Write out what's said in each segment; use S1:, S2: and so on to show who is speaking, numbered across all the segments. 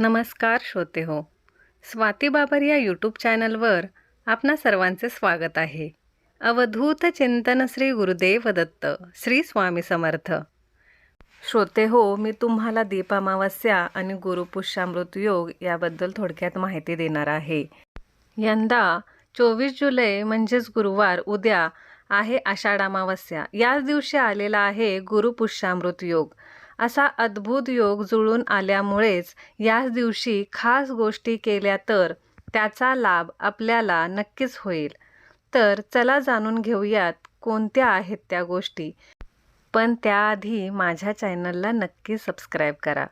S1: नमस्कार श्रोते हो. स्वाती बाबर या यूट्यूब चॅनलवर आपणा सर्वांचे स्वागत आहे. अवधूत चिंतन श्री गुरुदेव दत्त श्री स्वामी समर्थ. श्रोते हो मी तुम्हाला दीपामावस्या आणि गुरुपुष्यामृत योग याबद्दल थोडक्यात माहिती देणार आहे. यंदा चोवीस जुलै म्हणजेच गुरुवार उद्या आहे आषाढ अमावस्या. याच दिवशी आलेला आहे गुरुपुष्यामृत योग. असा अद्भुत योग जुळून आल्यामुळेच याच दिवशी खास गोष्टी केल्या तर त्याचा लाभ आपल्याला नक्कीच होईल. तर चला जाणून घेऊयात कोणत्या आहेत त्या गोष्टी. पण त्याआधी माझ्या चॅनलला नक्की सबस्क्राईब करा.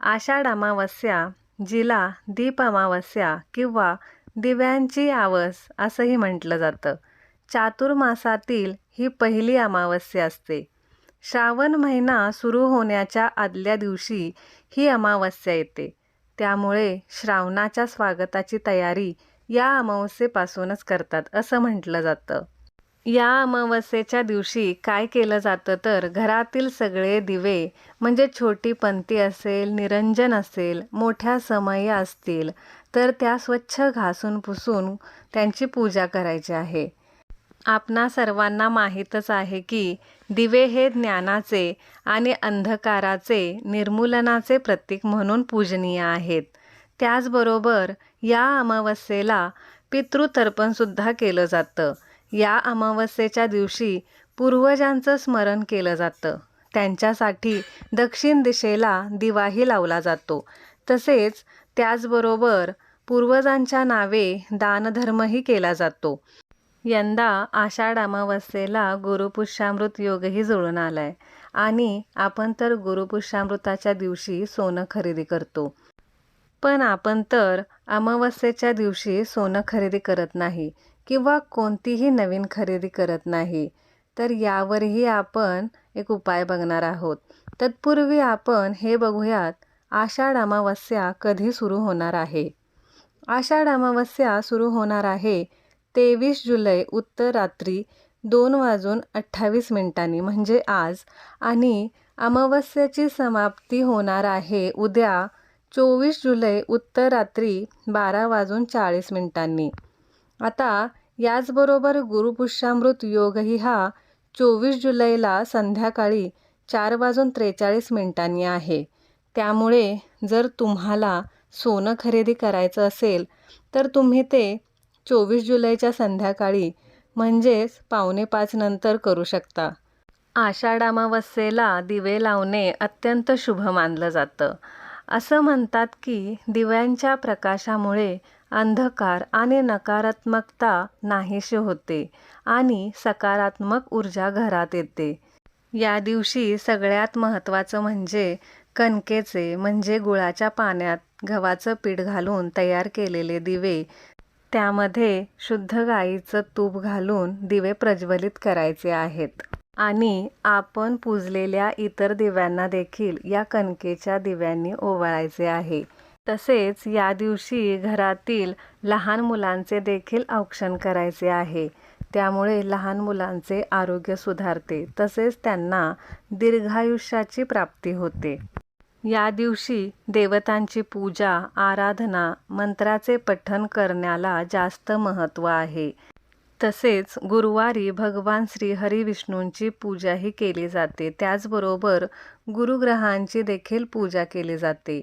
S1: आषाढ अमावस्या जिला दीप अमावस्या किंवा दिव्यांची आवस असंही म्हटलं जातं. चातुर्मासातील ही पहिली अमावस्या असते. श्रावण महिना सुरू होण्याच्या आदल्या दिवशी ही अमावस्या येते. त्यामुळे श्रावणाच्या स्वागताची तयारी या अमावस्येपासूनच करतात असं म्हटलं जातं. या अमावस्येच्या दिवशी काय केलं जातं तर घरातील सगळे दिवे म्हणजे छोटी पंती असेल निरंजन असेल मोठ्या समया असतील तर त्या स्वच्छ घासून पुसून त्यांची पूजा करायची आहे. आपणा सर्वांना माहीतच आहे की दिवे हे ज्ञानाचे आणि अंधकाराचे निर्मूलनाचे प्रतीक म्हणून पूजनीय आहेत. त्याचबरोबर या अमावस्येला पितृतर्पणसुद्धा केलं जातं. या अमावस्येच्या दिवशी पूर्वजांचं स्मरण केलं जातं. त्यांच्यासाठी दक्षिण दिशेला दिवाही लावला जातो. तसेच त्याचबरोबर पूर्वजांच्या नावे दानधर्मही केला जातो. यंदा आषाढ अमावस्येला गुरुपुष्यामृत योगही जुळून आलाय. आणि आपण तर गुरुपुष्यामृताच्या दिवशी सोनं खरेदी करतो. पण आपण तर अमावस्येच्या दिवशी सोनं खरेदी करत नाही किंवा कोणतीही नवीन खरेदी करत नाही. तर यावरही आपण एक उपाय बघणार आहोत. तत्पूर्वी आपण हे बघूयात आषाढ अमावस्या कधी सुरू होणार आहे? आषाढ अमावस्या सुरू होणार आहे तेवीस जुलै उत्तर रात्री दोन वाजून अठ्ठावीस मिनिटांनी म्हणजे आज आणि अमावस्याची समाप्ती होणार आहे. उद्या चोवीस जुलै उत्तर रात्री बारा वाजून चाळीस मिनिटांनी. आता याचबरोबर गुरुपुष्यामृत योगही हा चोवीस जुलैला संध्याकाळी चार वाजून त्रेचाळीस मिनिटांनी आहे. त्यामुळे जर तुम्हाला सोनं खरेदी करायचं असेल तर तुम्ही ते चोवीस जुलैच्या संध्याकाळी म्हणजेच पावणे पाच नंतर करू शकता. आषाढ अमावस्येला दिवे लावणे अत्यंत शुभ मानलं जातं. असं म्हणतात की दिव्यांच्या प्रकाशामुळे अंधकार आणि नकारात्मकता नाहीशी होते आणि सकारात्मक ऊर्जा घरात येते. या दिवशी सगळ्यात महत्त्वाचं म्हणजे कणकेचे म्हणजे गुळाच्या पाण्यात गव्हाचं पीठ घालून तयार केलेले दिवे त्यामध्ये शुद्ध गाईचं तूप घालून दिवे प्रज्वलित करायचे आहेत. आणि आपण पूजलेल्या इतर दिव्यांना देखील या कणकेच्या दिव्यांनी ओवाळायचे आहे. तसेच या दिवशी घरातील लहान मुलांचे देखील औक्षण करायचे आहे. त्यामुळे लहान मुलांचे आरोग्य सुधारते. तसेच त्यांना दीर्घायुष्याची प्राप्ती होते. या दिवशी देवतांची पूजा आराधना मंत्राचे पठण करण्याला जास्त महत्त्व आहे. तसेच गुरुवारी भगवान श्रीहरी विष्णूंची पूजाही केली जाते. त्याचबरोबर गुरुग्रहांची देखील पूजा केली जाते.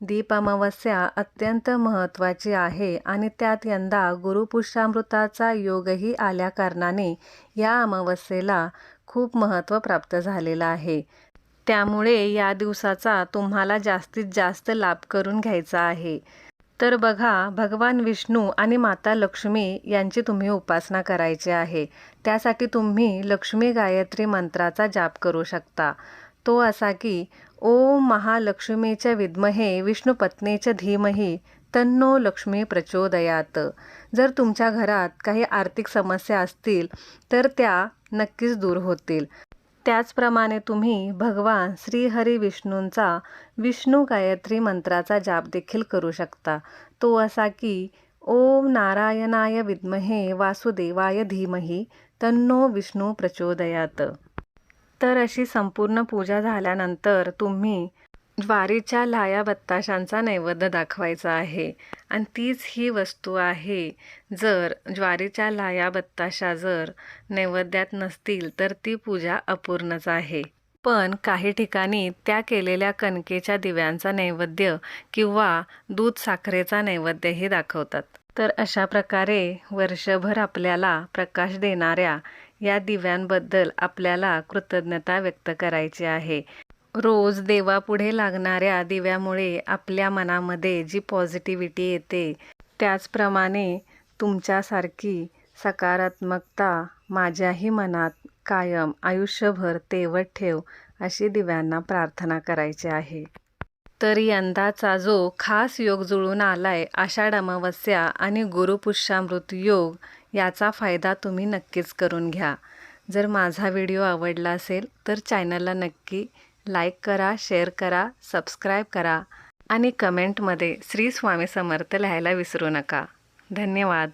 S1: दीप अमावस्या अत्यंत महत्त्वाची आहे आणि त्यात यंदा गुरुपुष्यामृताचा योगही आल्याकारणाने या अमावस्येला खूप महत्त्व प्राप्त झालेलं आहे. त्यामुळे या दिवसाचा तुम्हाला जास्तीत जास्त लाभ करून घ्यायचा आहे. तर बघा भगवान विष्णू आणि माता लक्ष्मी यांची तुम्ही उपासना करायची आहे. त्यासाठी तुम्ही लक्ष्मी गायत्री मंत्राचा जाप करू शकता. तो असा की ओम महालक्ष्मीच्या विद्महे विष्णुपत्नीच्या धीमही तन्नो लक्ष्मी प्रचोदयात. जर तुमच्या घरात काही आर्थिक समस्या असतील तर त्या नक्कीच दूर होतील. त्याचप्रमाणे तुम्ही भगवान श्रीहरी विष्णूंचा विष्णू गायत्री मंत्राचा जाप देखील करू शकता. तो असा की ओम नारायणाय विद्महे वासुदेवाय धीमही तन्नो विष्णू प्रचोदयात. तर अशी संपूर्ण पूजा झाल्यानंतर तुम्ही ज्वारीच्या लाया बत्ताशांचा नैवेद्य दाखवायचा आहे. आणि तीच ही वस्तू आहे. जर ज्वारीच्या लाया बत्ताशा जर नैवेद्यात नसतील तर ती पूजा अपूर्णच आहे. पण काही ठिकाणी त्या केलेल्या कणकेच्या दिव्यांचा नैवेद्य किंवा दूध साखरेचा नैवेद्यही दाखवतात. तर अशा प्रकारे वर्षभर आपल्याला प्रकाश देणाऱ्या या दिव्यांबद्दल आपल्याला कृतज्ञता व्यक्त करायची आहे. रोज देवापुढे लागणाऱ्या दिव्यामुळे आपल्या मनामध्ये जी पॉझिटिव्हिटी येते त्याचप्रमाणे तुमच्यासारखी सकारात्मकता माझ्याही मनात कायम आयुष्यभर तेवत ठेव अशी दिव्यांना प्रार्थना करायची आहे. तर यंदाचा जो खास योग जुळून आलाय आषाढ अमावस्या आणि गुरुपुष्यामृत योग याचा फायदा तुम्ही नक्कीच करून घ्या. जर माझा व्हिडिओ आवडला असेल तर चॅनलला नक्की लाईक करा शेअर करा सबस्क्राईब करा आणि कमेंटमध्ये श्री स्वामी समर्थ लिहायला विसरू नका. धन्यवाद.